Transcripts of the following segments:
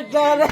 ਡਰ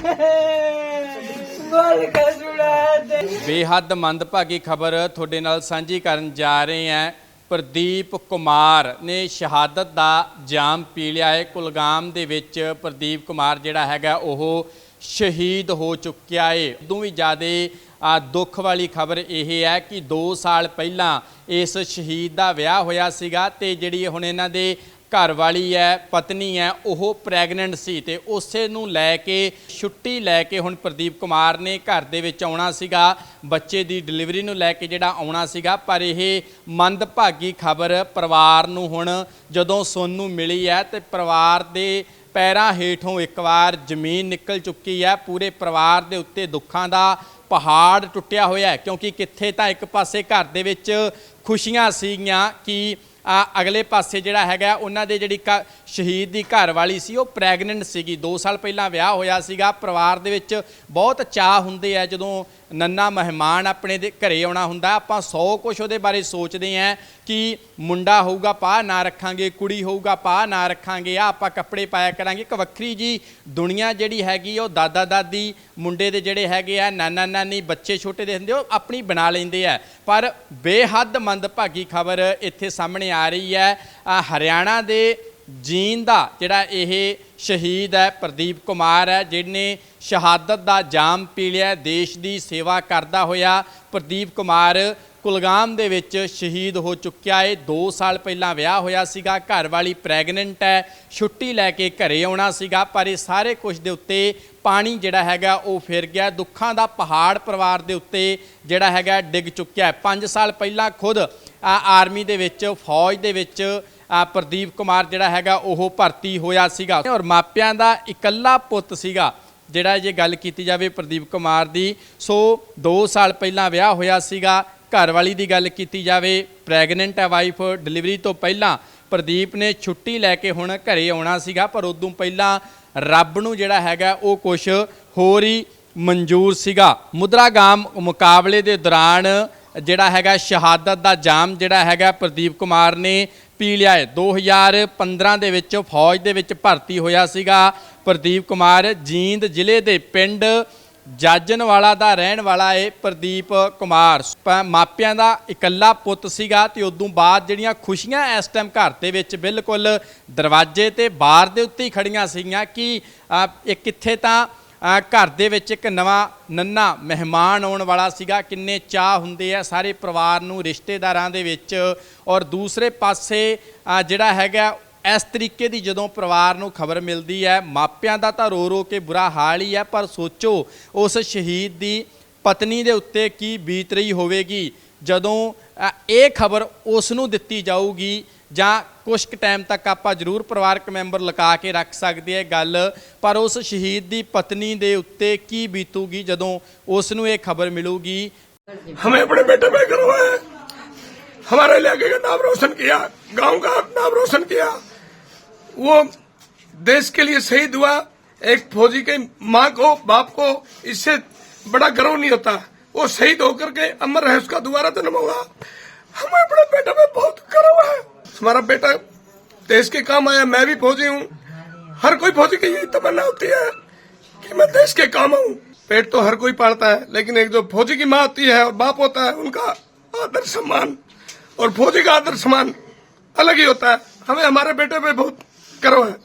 ਬੋਲ ਕੇ ਸੁਣਾ ਦੇ ਬੇਹੱਦ ਮੰਦਭਾਗੀ ਖਬਰ ਤੁਹਾਡੇ ਨਾਲ ਸਾਂਝੀ ਕਰਨ ਜਾ ਰਹੇ ਹਾਂ। ਪ੍ਰਦੀਪ ਕੁਮਾਰ ਨੇ ਸ਼ਹਾਦਤ ਦਾ ਜਾਮ ਪੀ ਲਿਆ ਹੈ। ਕੁਲਗਾਮ ਦੇ ਵਿੱਚ ਪ੍ਰਦੀਪ ਕੁਮਾਰ ਜਿਹੜਾ ਹੈਗਾ, ਉਹ ਸ਼ਹੀਦ ਹੋ ਚੁੱਕਿਆ ਏ। ਉਦੋਂ ਵੀ ਜ਼ਿਆਦੇ ਆ ਦੁੱਖ ਵਾਲੀ ਖਬਰ ਇਹ ਹੈ ਕਿ 2 ਸਾਲ ਪਹਿਲਾਂ ਇਸ ਸ਼ਹੀਦ ਦਾ ਵਿਆਹ ਹੋਇਆ ਸੀਗਾ ਤੇ ਜਿਹੜੀ ਹੁਣ ਇਹਨਾਂ ਦੇ ਘਰ ਵਾਲੀ ਹੈ, ਪਤਨੀ ਹੈ, ਉਹ ਪ੍ਰੈਗਨੈਂਟ ਸੀ ਤੇ ਉਸੇ ਨੂੰ ਲੈ ਕੇ, ਛੁੱਟੀ ਲੈ ਕੇ ਹੁਣ ਪ੍ਰਦੀਪ ਕੁਮਾਰ ਨੇ ਘਰ ਦੇ ਵਿੱਚ ਆਉਣਾ ਸੀਗਾ। ਬੱਚੇ ਦੀ ਡਿਲੀਵਰੀ ਨੂੰ ਲੈ ਕੇ ਜਿਹੜਾ ਆਉਣਾ ਸੀਗਾ, ਪਰ ਇਹ ਮੰਦਭਾਗੀ ਖਬਰ ਪਰਿਵਾਰ ਨੂੰ ਹੁਣ ਜਦੋਂ ਸੁਣਨ ਨੂੰ ਮਿਲੀ ਹੈ ਤੇ ਪਰਿਵਾਰ ਦੇ ਪੈਰਾਂ ਹੇਠੋਂ ਇੱਕ ਵਾਰ ਜ਼ਮੀਨ ਨਿਕਲ ਚੁੱਕੀ ਹੈ। ਪੂਰੇ ਪਰਿਵਾਰ ਦੇ ਉੱਤੇ ਦੁੱਖਾਂ ਦਾ ਪਹਾੜ ਟੁੱਟਿਆ ਹੋਇਆ ਕਿਉਂਕਿ ਕਿੱਥੇ ਤਾਂ ਇੱਕ ਪਾਸੇ ਘਰ ਦੇ ਵਿੱਚ ਖੁਸ਼ੀਆਂ ਸੀਗੀਆਂ ਕਿ ਅਗਲੇ ਪਾਸੇ ਜਿਹੜਾ ਹੈਗਾ, ਉਹਨਾਂ ਦੇ ਜਿਹੜੀ ਘ- ਸ਼ਹੀਦ ਦੀ ਘਰ ਵਾਲੀ ਸੀ, ਉਹ ਪ੍ਰੈਗਨੈਂਟ ਸੀਗੀ। 2 ਸਾਲ ਪਹਿਲਾਂ ਵਿਆਹ ਹੋਇਆ ਸੀਗਾ। ਪਰਿਵਾਰ ਦੇ ਵਿੱਚ ਬਹੁਤ ਚਾਹ ਹੁੰਦੇ ਆ ਜਦੋਂ ਨੰਨਾ ਮਹਿਮਾਨ ਆਪਣੇ ਦੇ ਘਰੇ ਆਉਣਾ ਹੁੰਦਾ, ਆਪਾਂ ਸੌ ਕੁਛ ਉਹਦੇ ਬਾਰੇ ਸੋਚਦੇ ਆ ਕਿ ਮੁੰਡਾ ਹੋਊਗਾ ਪਾ ਨਾ ਰੱਖਾਂਗੇ, ਕੁੜੀ ਹੋਊਗਾ ਪਾ ਨਾ ਰੱਖਾਂਗੇ ਆ ਆਪਾਂ ਕੱਪੜੇ ਪਾਇਆ ਕਰਾਂਗੇ। ਇੱਕ ਵੱਖਰੀ ਜੀ ਦੁਨੀਆ ਜਿਹੜੀ ਹੈਗੀ, ਉਹ ਦਾਦਾ ਦਾਦੀ, ਮੁੰਡੇ ਦੇ ਜਿਹੜੇ ਹੈਗੇ ਆ, ਨਾਨਾ ਨਾਨੀ, ਬੱਚੇ ਛੋਟੇ ਦੇ ਹੁੰਦੇ, ਉਹ ਆਪਣੀ ਬਣਾ ਲੈਂਦੇ ਆ। ਪਰ ਬੇਹੱਦ ਮੰਦਭਾਗੀ ਖਬਰ ਇੱਥੇ ਸਾਹਮਣੇ ਆ ਰਹੀ ਹੈ। ਹਰਿਆਣਾ ਦੇ ਜੀਨ ਦਾ, ਜਿਹੜਾ ਇਹ ਸ਼ਹੀਦ ਹੈ, ਪ੍ਰਦੀਪ ਕੁਮਾਰ ਹੈ, ਜਿਹਨੇ ਸ਼ਹਾਦਤ ਦਾ ਜਾਮ ਪੀ ਲਿਆ ਦੇਸ਼ ਦੀ ਸੇਵਾ ਕਰਦਾ ਹੋਇਆ ਪ੍ਰਦੀਪ ਕੁਮਾਰ ਕੁਲਗਾਮ ਦੇ ਵਿੱਚ ਸ਼ਹੀਦ ਹੋ ਚੁੱਕਿਆ ਏ 2 ਸਾਲ ਪਹਿਲਾਂ ਵਿਆਹ ਹੋਇਆ ਸੀਗਾ, ਘਰ ਵਾਲੀ ਪ੍ਰੈਗਨੈਂਟ ਹੈ, ਛੁੱਟੀ ਲੈ ਕੇ ਘਰੇ ਆਉਣਾ ਸੀਗਾ, ਪਰ ਇਹ ਸਾਰੇ ਕੁਝ ਦੇ ਉੱਤੇ ਪਾਣੀ ਜਿਹੜਾ ਹੈਗਾ ਉਹ ਫਿਰ ਗਿਆ। ਦੁੱਖਾਂ ਦਾ ਪਹਾੜ ਪਰਿਵਾਰ ਦੇ ਉੱਤੇ ਜਿਹੜਾ ਹੈਗਾ ਡਿੱਗ ਚੁੱਕਿਆ ਹੈ। 5 ਸਾਲ ਪਹਿਲਾਂ ਖੁਦ ਆਰਮੀ ਦੇ ਵਿੱਚ, ਫੌਜ ਦੇ ਵਿੱਚ ਪ੍ਰਦੀਪ ਕੁਮਾਰ ਜਿਹੜਾ ਹੈਗਾ, ਉਹ ਭਰਤੀ ਹੋਇਆ ਸੀਗਾ। ਔਰ ਮਾਪਿਆਂ ਦਾ ਇਕੱਲਾ ਪੁੱਤ ਸੀਗਾ, ਜਿਹੜਾ ਜੇ ਗੱਲ ਕੀਤੀ ਜਾਵੇ ਪ੍ਰਦੀਪ ਕੁਮਾਰ ਦੀ, ਸੋ 2 ਸਾਲ ਪਹਿਲਾਂ ਵਿਆਹ ਹੋਇਆ ਸੀਗਾ। ਘਰ ਵਾਲੀ ਦੀ ਗੱਲ ਕੀਤੀ ਜਾਵੇ ਪ੍ਰੈਗਨੈਂਟ ਹੈ ਵਾਈਫ ਡਿਲੀਵਰੀ ਤੋਂ ਪਹਿਲਾਂ ਪ੍ਰਦੀਪ ਨੇ ਛੁੱਟੀ ਲੈ ਕੇ ਹੁਣ ਘਰੇ ਆਉਣਾ ਸੀਗਾ, ਪਰ ਉਦੋਂ ਪਹਿਲਾਂ ਰੱਬ ਨੂੰ ਜਿਹੜਾ ਹੈਗਾ, ਉਹ ਕੁਝ ਹੋਰ ਹੀ ਮਨਜ਼ੂਰ ਸੀਗਾ। ਮੁਦਰਾਗਾਮ ਮੁਕਾਬਲੇ ਦੇ ਦੌਰਾਨ ਜਿਹੜਾ ਹੈਗਾ ਸ਼ਹਾਦਤ ਦਾ ਜਾਮ ਜਿਹੜਾ ਹੈਗਾ ਪ੍ਰਦੀਪ ਕੁਮਾਰ ਨੇ ਪੀ ਲਿਆ ਹੈ। 2015 ਦੇ ਵਿੱਚ ਫੌਜ ਦੇ ਵਿੱਚ ਭਰਤੀ ਹੋਇਆ ਸੀਗਾ ਪ੍ਰਦੀਪ ਕੁਮਾਰ। ਜੀਂਦ ਜ਼ਿਲ੍ਹੇ ਦੇ ਪਿੰਡ ਜਾਜਨਵਾਲਾ ਦਾ ਰਹਿਣ ਵਾਲਾ ਹੈ ਪ੍ਰਦੀਪ ਕੁਮਾਰ। ਮਾਪਿਆਂ ਦਾ ਇਕੱਲਾ ਪੁੱਤ ਸੀਗਾ ਤੇ ਉਦੋਂ ਬਾਅਦ ਜਿਹੜੀਆਂ ਖੁਸ਼ੀਆਂ ਇਸ ਟਾਈਮ ਘਰ ਦੇ ਵਿੱਚ ਬਿਲਕੁਲ ਦਰਵਾਜ਼ੇ ਤੇ ਬਾਰ ਦੇ ਉੱਤੇ ਹੀ ਖੜੀਆਂ ਸੀਗੀਆਂ ਕਿ ਅ, ਇਹ ਕਿੱਥੇ ਤਾਂ ਘਰ ਦੇ ਵਿੱਚ ਇੱਕ ਨਵਾਂ ਨੰਨਾ ਮਹਿਮਾਨ ਆਉਣ ਵਾਲਾ ਸੀਗਾ। ਕਿੰਨੇ ਚਾਹ ਹੁੰਦੇ ਆ ਸਾਰੇ ਪਰਿਵਾਰ ਨੂੰ, ਰਿਸ਼ਤੇਦਾਰਾਂ ਦੇ ਵਿੱਚ। ਔਰ ਦੂਸਰੇ ਪਾਸੇ ਜਿਹੜਾ ਹੈਗਾ, ਇਸ ਤਰੀਕੇ ਦੀ ਜਦੋਂ ਪਰਿਵਾਰ ਨੂੰ ਖਬਰ ਮਿਲਦੀ ਹੈ, ਮਾਪਿਆਂ ਦਾ ਤਾਂ ਰੋ ਰੋ ਕੇ ਬੁਰਾ ਹਾਲ ਹੀ ਹੈ। ਪਰ ਸੋਚੋ, ਉਸ ਸ਼ਹੀਦ ਦੀ ਪਤਨੀ ਦੇ ਉੱਤੇ ਕੀ ਬੀਤ ਰਹੀ ਹੋਵੇਗੀ? ਜਦੋਂ ਇਹ ਖਬਰ ਉਸ ਨੂੰ ਦਿੱਤੀ ਜਾਊਗੀ ਜਾਂ ਕੁਝ ਕੁ ਟਾਈਮ ਤੱਕ ਆਪਾਂ ਜ਼ਰੂਰ ਪਰਿਵਾਰਕ ਮੈਂਬਰ ਲਗਾ ਕੇ ਰੱਖ ਸਕਦੇ ਆ ਗੱਲ ਪਰ ਉਸ ਸ਼ਹੀਦ ਦੀ ਪਤਨੀ ਦੇ ਉੱਤੇ ਕੀ ਬੀਤੂਗੀ ਜਦੋਂ ਉਸ ਨੂੰ ਇਹ ਖਬਰ ਮਿਲੂਗੀ हमें अपने बेटे पे गर्व है हमारे इलाके का नाम रोशन किया गांव का नाम रोशन किया वो देश के लिए शहीद हुआ एक फौजी के माँ को बाप को इससे बड़ा गर्व नहीं होता वो शहीद होकर के अमर है उसका दोबारा जन्म होगा हमें अपने बेटे पे बहुत गर्व है हमारा बेटा, देश के काम आया, मैं भी फौजी हूँ। हर कोई फौजी की यही तमन्ना होती है कि मैं देश के काम आऊँ। पेट तो हर कोई पालता है, लेकिन एक जो फौजी की माँ होती है और बाप होता है, उनका आदर सम्मान। और फौजी का आदर सम्मान अलग ही होता है। हमें हमारे बेटे पे बहुत गर्व है।